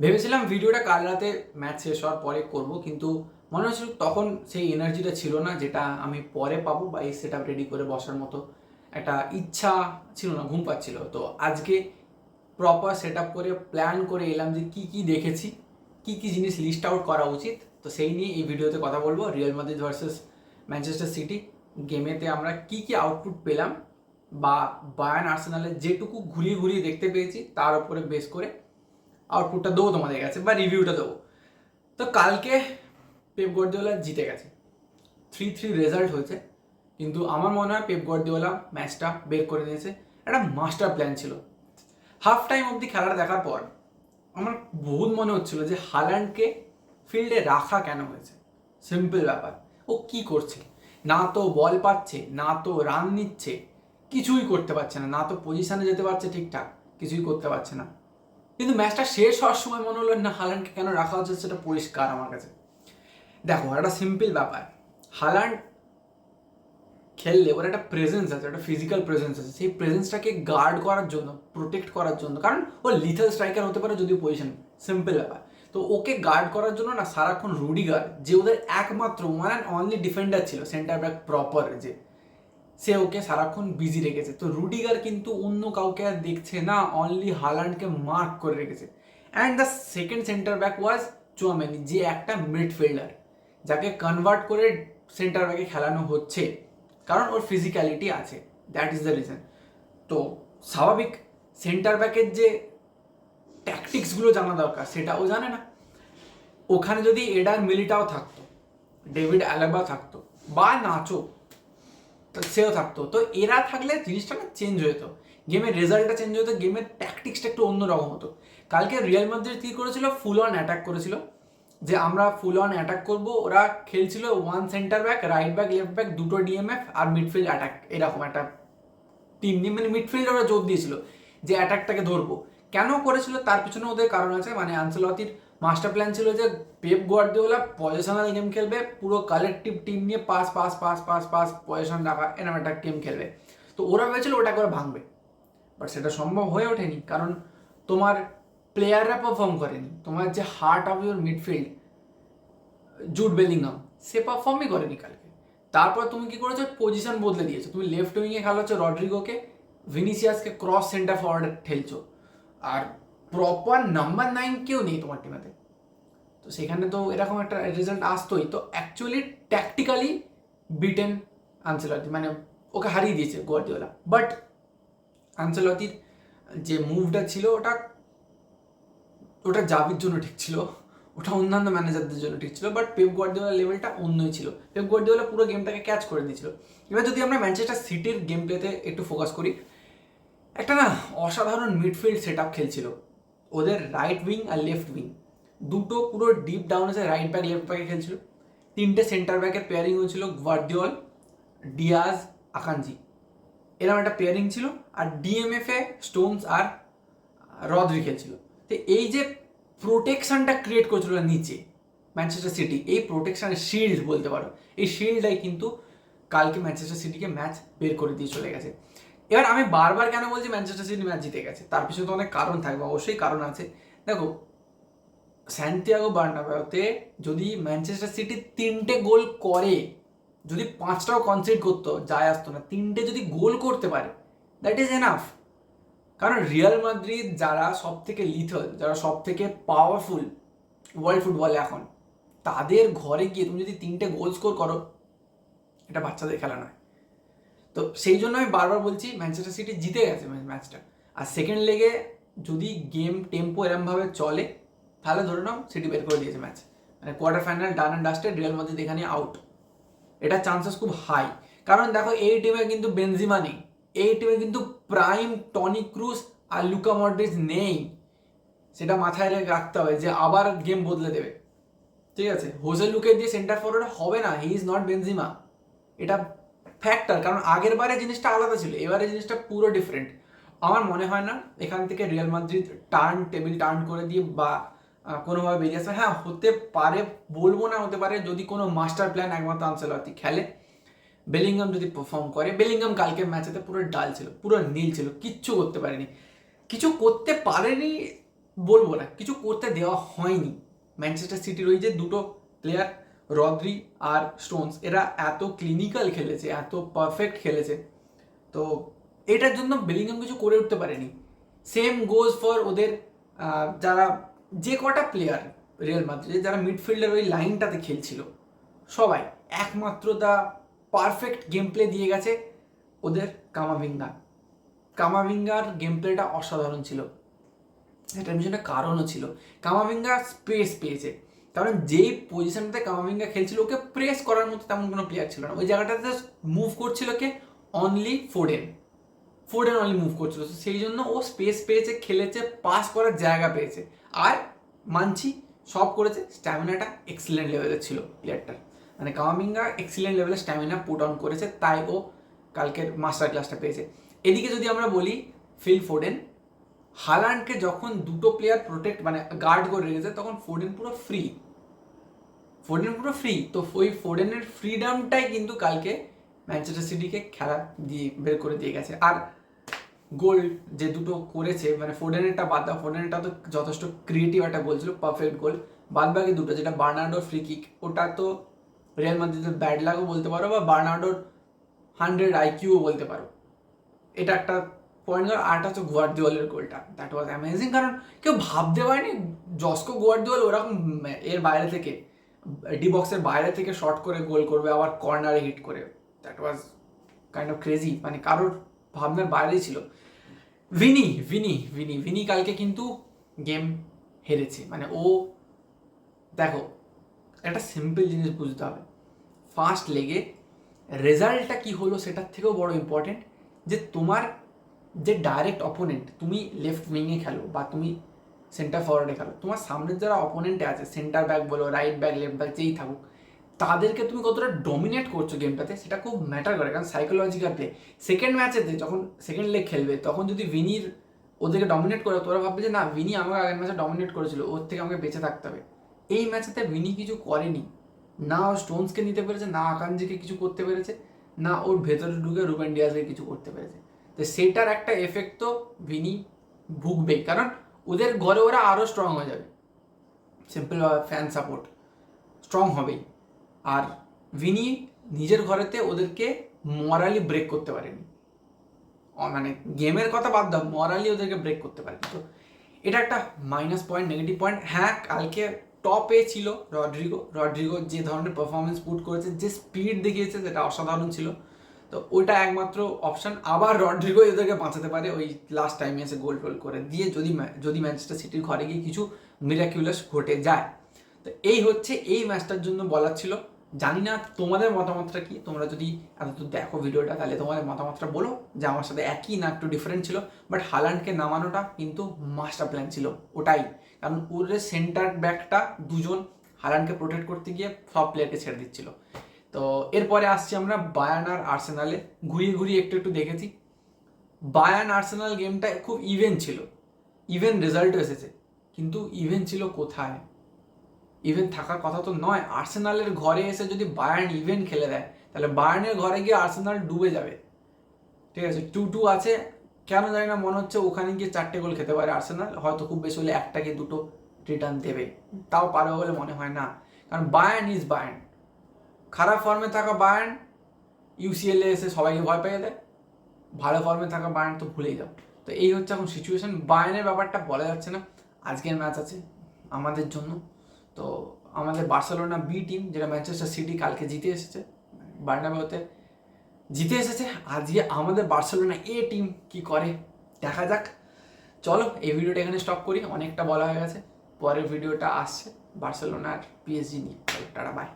ভেবেছিলাম ভিডিওটা কাল রাতে ম্যাচ শেষ হওয়ার পরে করব, কিন্তু মনে হচ্ছিল তখন সেই এনার্জিটা ছিল না, যেটা আমি পরে পাবো বা এই সেট রেডি করে বসার মতো একটা ইচ্ছা ছিল না, ঘুম পাচ্ছিল। তো আজকে প্রপার সেট করে প্ল্যান করে এলাম যে কি কি দেখেছি, কি কি জিনিস লিস্ট আউট করা উচিত। তো সেই নিয়ে এই ভিডিওতে কথা বলব Real Madrid versus Manchester City গেমেতে আমরা কি কি আউটপুট পেলাম বা বায়ান আর্সেনালে যেটুকু ঘুরিয়ে ঘুরিয়ে দেখতে পেয়েছি, তার উপরে বেস করে আউটপুটটা দেবো তোমাদের কাছে বা রিভিউটা দেবো। তো কালকে পেপ গর্দিওলা জিতে গেছে। থ্রি থ্রি রেজাল্ট হয়েছে। কিন্তু আমার মনে হয় পেপ গর্দিওলা ম্যাচটা বের করে নিয়েছে। একটা মাস্টার প্ল্যান ছিল। হাফ টাইম অবধি খেলাটা দেখার পর আমার বহুত মনে হচ্ছিল যে হাল্যান্ডকে ফিল্ডে রাখা কেন হয়েছে? সিম্পল ব্যাপার। ও কি করছে? না তো বল পাচ্ছে, না তো রান নিচ্ছে, কিছুই করতে পারছে না। না তো পজিশনে যেতে পারছে ঠিকঠাক, কিছুই করতে পারছে না। কিন্তু ম্যাচটা শেষ হওয়ার সময় মনে হলো, না হালান্ডকে কেন রাখা হচ্ছে? সেটা পরিষ্কার আমার কাছে। দেখো একটা সিম্পল ব্যাপার। হালান্ড খেললে ওর একটা প্রেজেন্স আছে, একটা ফিজিক্যাল প্রেজেন্স আছে। সেই প্রেজেন্সটাকে গার্ড করার জন্য প্রোটেক্ট করার জন্য, কারণ ও লিথল স্ট্রাইকার হতে পারে যদিও পজিশন সিম্পল ব্যাপার। তো ওকে গার্ড করার জন্য না, সারাক্ষণ রুডিগার যে ওদের একমাত্র ওয়ান অনলি ডিফেন্ডার ছিল সেন্টার ব্যাক প্রপার যে সে ওকে সারাক্ষণ বিজি রেখেছে। তো রুডিগার কিন্তু অন্য কাউকে আর দেখছে না অনলি হালান্ডকে মার্ক করে রেখেছে। And the second centre back was Tchouameni যে একটা মিডফিল্ডার যাকে কনভার্ট করে সেন্টার ব্যাকে খেলানো হচ্ছে। কারণ ওর ফিজিক্যালিটি আছে দ্যাট ইজ দ্য রিজন তো স্বাভাবিক সেন্টার ব্যাকের যে ট্যাকটিক্সগুলো জানা দরকার সেটা ও জানে না। ওখানে যদি এডার মিলিটাও থাকতো, ডেভিড অ্যালাবা থাকতো, বা নাচো সেও থাকতো। তো এরা থাকলে জিনিসটা না চেঞ্জ হয়ে যেত। গেমের রেজাল্টটা চেঞ্জ হয়ে যেত গেমের ট্যাকটিক্সটা একটু অন্যরকম হতো। কালকে রিয়াল মাদ্রিদ কী করেছিল? ফুল অন অ্যাটাক করেছিল। যে আমরা ফুল অন অ্যাটাক করব, ওরা খেলছিল one center back right back left back দুটো ডিএমএফ আর মিডফিল্ড অ্যাটাক এরকম একটা টিম নিয়ে। মানে মিডফিল্ড ওরা জোর দিয়েছিল যে অ্যাটাকটাকে ধরবো। কেন করেছিল? তার পিছনে ওদের কারণ আছে মানে আনসেলতির মাস্টার প্ল্যান ছিল যে পেপ গোয়ার্দিওলা পজিশনাল গেম খেলবে, পুরো কালেকটিভ টিম নিয়ে pass pass pass pass pass position রাখা এরকম একটা গেম খেলবে। তো ওরা ভেবেছিল ওটা করে ভাঙবে। বাট সেটা সম্ভব হয়ে ওঠেনি, কারণ তোমার প্লেয়াররা পারফর্ম করেনি। তোমার যে heart of your midfield Jude Bellingham সে পারফর্মই করেনি কালকে। তারপর তুমি কি করেছ? পজিশন বদলে দিয়েছ। তুমি লেফট উইংয়ে খেলাচ্ছো রড্রিগোকে ভিনিসিয়াসকে ক্রস সেন্টার ফরওয়ার্ডে ঠেলছো। আর প্রপার নাম্বার নাইন কেউ নেই তোমার টিমেতে তো সেখানে তো এরকম একটা রেজাল্ট আসতোই। তো অ্যাকচুয়ালি ট্যাকটিক্যালি ব্রিটেন আনসেলতি মানে ওকে হারিয়ে দিয়েছে গোয়ার্দিওলা। বাট আনসেলতির যে মুভটা ছিল, ওটা ওটা জাবির জন্য ঠিক ছিল। ওটা অন্যান্য ম্যানেজারদের জন্য ঠিক ছিল। বাট পেপ গোয়ার্দিওলা লেভেলটা অন্যই ছিল। পেপ গোয়ার্দিওলা পুরো গেমটাকে ক্যাচ করে দিয়েছিল। এবার যদি আমরা ম্যানচেস্টার সিটির গেম প্লেতে একটু ফোকাস করি, একটা না অসাধারণ মিডফিল্ড সেট আপ খেলছিল। ওদের রাইট উইং আর লেফট উইং দুটো পুরো ডিপ ডাউন আছে রাইট ব্যাক লেফট ব্যাকে খেলছিল। তিনটে সেন্টার ব্যাকের পেয়ারিং হয়েছিল গুয়ার্দিওল ডিয়াজ আকাঞ্জি এরকম একটা পেয়ারিং ছিল আর ডিএমএফে স্টোনস আর রদ্রি খেলছিল। তো এই যে প্রোটেকশনটা ক্রিয়েট করেছিল নিচে ম্যানচেস্টার সিটি এই প্রোটেকশনের শিল্ড বলতে পারো। এই শিল্ডটাই কিন্তু কালকে ম্যানচেস্টার সিটিকে ম্যাচ বের করে দিয়ে চলে গেছে। এবার আমি বারবার কেন বলছি ম্যানচেস্টার সিটি ম্যাচ জিতে গেছে? তার পিছনে তো অনেক কারণ থাকবে, অবশ্যই কারণ আছে। দেখো স্যান্টিয়াগো বার্নাবাওতে যদি ম্যানচেস্টার সিটি তিনটে গোল করে, যদি পাঁচটাও কনসিড করতো, যায় আসতো না। তিনটে যদি গোল করতে পারে দ্যাট ইজ এনাফ কারণ রিয়াল মাদ্রিদ যারা সব থেকে লিথল যারা সব থেকে পাওয়ারফুল ওয়ার্ল্ড ফুটবলে এখন, তাদের ঘরে গিয়ে তুমি যদি তিনটে গোল স্কোর করো, এটা বাচ্চাদের খেলা নয়। তো সেই জন্য আমি বারবার বলছি ম্যানচেস্টার সিটি জিতে গেছে ম্যাচটা। আর সেকেন্ড লেগে যদি গেম টেম্পো এরমভাবে চলে, তাহলে ধরে নাও সিটি বের করে দিয়েছে ম্যাচ। মানে quarter final done and dusted Real Madrid এখানে আউট এটা চান্সেস খুব হাই কারণ দেখো, এই টিমে কিন্তু বেনজিমা নেই। এই টিমে কিন্তু প্রাইম টনি ক্রুজ আর লুকা মডরিচ নেই। সেটা মাথায় রেখে রাখতে হবে যে আবার গেম বদলে দেবে। ঠিক আছে? হোসে লুকে দিয়ে সেন্টার ফরওয়ার্ড হবে না হি ইজ নট বেনজিমা এটা ফ্যাক্টর কারণ আগের বারে জিনিসটা আলাদা ছিল, এবারে জিনিসটা পুরো ডিফারেন্ট আমার মনে হয় না এখান থেকে Real Madrid turn table turn করে দিয়ে বা কোনোভাবে বেরিয়ে আসবে। হ্যাঁ হতে পারে, বলব না হতে পারে, যদি কোনো মাস্টার প্ল্যান একমাত্র আনসেলতি খেলে বেলিংহাম যদি পারফর্ম করে বেলিংহাম কালকে ম্যাচেতে পুরো ডাল ছিল, পুরো নীল ছিল, কিচ্ছু করতে পারেনি। কিছু করতে পারেনি বলব না, কিছু করতে দেওয়া হয়নি। ম্যানচেস্টার সিটির ওই যে দুটো প্লেয়ার রদ্রি আর স্টোনস, এরা এত ক্লিনিক্যাল খেলেছে, এত পারফেক্ট খেলেছে। তো এটার জন্য বেলিংহাম কিছু করে উঠতে পারেনি। সেম গোজ ফর ওদের যারা যে কটা প্লেয়ার রিয়াল মাদ্রিদে যারা মিডফিল্ডের ওই লাইনটাতে খেলছিল। সবাই, একমাত্র দা পারফেক্ট গেম প্লে দিয়ে গেছে ওদের কামাভিঙ্গা কামাভিঙ্গার গেম প্লেটা অসাধারণ ছিল। এটার পিছনে কারণও ছিল। কামাভিঙ্গা স্পেস পেয়েছে। কারণ যেই পজিশনটাতে কামাভিঙ্গা খেলছিল, ওকে প্রেস করার মতো তেমন কোনো প্লেয়ার ছিল না। ওই জায়গাটাতে মুভ করছিল কে? Only Foden Foden only move করছিল। সেই জন্য ও স্পেস পেয়েছে, খেলেছে পাস করার জায়গা পেয়েছে। আর মানছি, সব করেছে স্ট্যামিনাটা এক্সিলেন্ট লেভেলের ছিল প্লেয়ারটার মানে কামাভিঙ্গা এক্সিলেন্ট লেভেলের স্ট্যামিনা পুট অন করেছে, তাই ও কালকের মাস্টার ক্লাসটা পেয়েছে। এদিকে যদি আমরা বলি ফিল ফোডেন হালান্ডকে যখন দুটো প্লেয়ার প্রোটেক্ট মানে গার্ড করে রেখেছে, তখন ফোডেন পুরো ফ্রি ফোডেন পুরো ফ্রি তো ওই ফোডেনের ফ্রিডমটাই কিন্তু কালকে ম্যানচেস্টার সিটিকে খেলা দিয়ে বের করে দিয়ে গেছে। আর গোল যে দুটো করেছে মানে ফোডেনেরটা বাদ দাও ফোডেনেরটা তো যথেষ্ট ক্রিয়েটিভ একটা গোল ছিল পারফেক্ট গোল বাদ বাকি দুটো, যেটা বার্নার্ডোর ফ্রি কিক ওটা তো রিয়াল মাদ্রিদের ব্যাড লাগও বলতে পারো বা বার্নার্ডোর হান্ড্রেড আইকিউও বলতে পারো। এটা একটা পয়েন্ট আর আরটা হচ্ছে গোয়ার্দিওয়ালের গোলটা দ্যাট ওয়াজ অ্যামেজিং কারণ কেউ ভাবতে পারেনি জস্কো গোয়ার্দিওয়াল ওরকম, এর বাইরে থেকে ডি বক্সের বাইরে থেকে শর্ট করে গোল করবে, আবার কর্নারে হিট করে। That was kind of crazy মানে কারোর ভাবনার বাইরেই ছিল। ভিনি ভিনি ভিনি ভিনি কালকে কিন্তু গেম হেরেছে। মানে ও, দেখো, একটা সিম্পল জিনিস বুঝতে হবে। ফার্স্ট লেগে রেজাল্টটা কি হলো সেটার থেকেও বড় ইম্পর্টেন্ট যে তোমার যে ডাইরেক্ট অপোনেন্ট তুমি লেফট উইংয়ে খেলো বা তুমি সেন্টার ফরওয়ার্ডে খেলো। তোমার সামনের যারা অপোনেন্টে আছে সেন্টার ব্যাক বলো রাইট ব্যাক লেফট ব্যাক যেই থাকুক, তাদেরকে তুমি কতটা ডমিনেট করছ গেমটাতে সেটা খুব ম্যাটার করে। কারণ সাইকোলজিক্যাল প্লে সেকেন্ড ম্যাচেতে যখন সেকেন্ড লেগ খেলবে, তখন যদি ভিনির ওদেরকে ডমিনেট করে, তোরা ভাববে যে না, ভিনি আমাকে আগের ম্যাচে ডমিনেট করেছিল, ওর থেকে আমাকে বেঁচে থাকতে হবে। এই ম্যাচেতে ভিনি কিছু করেনি। না ও স্টোনসকে নিতে পেরেছে, না আকাঞ্জিকে কিছু করতে পেরেছে, না ওর ভেতরে ঢুকে রুবেন ডিয়াজকে কিছু করতে পেরেছে। তো সেটার একটা এফেক্ট তো ভিনি ভুগবেই। কারণ ওদের ঘরে ওরা আরও স্ট্রং হয়ে যাবে। সিম্পল ফ্যান সাপোর্ট স্ট্রং হবেই। আর ভিনি নিজের ঘরেতে ওদেরকে মরালি ব্রেক করতে পারেনি। মানে গেমের কথা বাদ দাও মরালি ওদেরকে ব্রেক করতে পারেনি। তো এটা একটা মাইনাস পয়েন্ট নেগেটিভ পয়েন্ট হ্যাঁ কালকে টপে ছিল রড্রিগো। রড্রিগো যে ধরনের পারফরমেন্স পুট করেছে, যে স্পিড দেখিয়েছে, সেটা অসাধারণ ছিল। তো ওইটা একমাত্র অপশন আবার রড্রিগো এদেরকে বাঁচাতে পারে ওই লাস্ট টাইমে এসে গোল টোল করে দিয়ে যদি যদি ম্যানচেস্টার সিটির ঘরে গিয়ে কিছু মিরাকিউলাস ঘটে যায়। তো এই হচ্ছে, এই ম্যাচটার জন্য বলার ছিল। জানি না তোমাদের মতামতটা কি, তোমরা যদি এতদূর দেখো ভিডিওটা তাহলে তোমাদের মতামতটা বলো যে আমার সাথে একই না একটু ডিফারেন্ট ছিল। বাট হালান্ডকে নামানোটা কিন্তু মাস্টার প্ল্যান ছিল, ওটাই। কারণ ওর সেন্টার ব্যাকটা দুজন হালান্ডকে প্রোটেক্ট করতে গিয়ে সব প্লেয়ারকে ছেড়ে দিচ্ছিল। তো এরপরে আসছি আমরা বায়ান আর আর্সেনালে। ঘুরিয়ে ঘুরিয়ে একটু একটু দেখেছি। বায়ান আর্সেনাল গেমটা খুব ইভেন ছিল। ইভেন রেজাল্ট এসেছে। কিন্তু ইভেন ছিল কোথায়? ইভেন থাকার কথা তো নয়। আর্সেনালের ঘরে এসে যদি বায়ার্ন ইভেন খেলে দেয়, তাহলে বায়ার্নের ঘরে গিয়ে আর্সেনাল ডুবে যাবে। ঠিক আছে টু টু আছে। কেন জানি না, মনে হচ্ছে ওখানে গিয়ে চারটে গোল খেতে পারে আর্সেনাল। হয়তো খুব বেশি হলে একটা কি দুটো রিটার্ন দেবে। তাও পারবে বলে মনে হয় না। কারণ বায়ার্ন ইজ বায়ার্ন। খারাপ ফর্মে থাকা বায়ার্ন ইউসিএলে এসে সবাইকে ভয় পেয়ে দেয়। ভালো ফর্মে থাকা বায়ার্ন তো ভুলেই যাও। তো এই হচ্ছে এখন সিচুয়েশন বায়ার্নের ব্যাপারটা বলা যাচ্ছে না। আজকের ম্যাচ আছে আমাদের জন্য। তো আমাদের বার্সেলোনা বি টিম যেটা ম্যানচেস্টার সিটি কালকে জিতে এসেছে বার্নাবেওতে জিতে এসেছে। আজকে আমাদের বার্সেলোনা এ টিম কি করে? দেখা যাক। চলো, এই ভিডিওটা এখানে স্টপ করি। অনেকটা বলা হয়ে গেছে। পরের ভিডিওটা আসছে বার্সেলোনার পিএসজি নিয়ে। Tata bye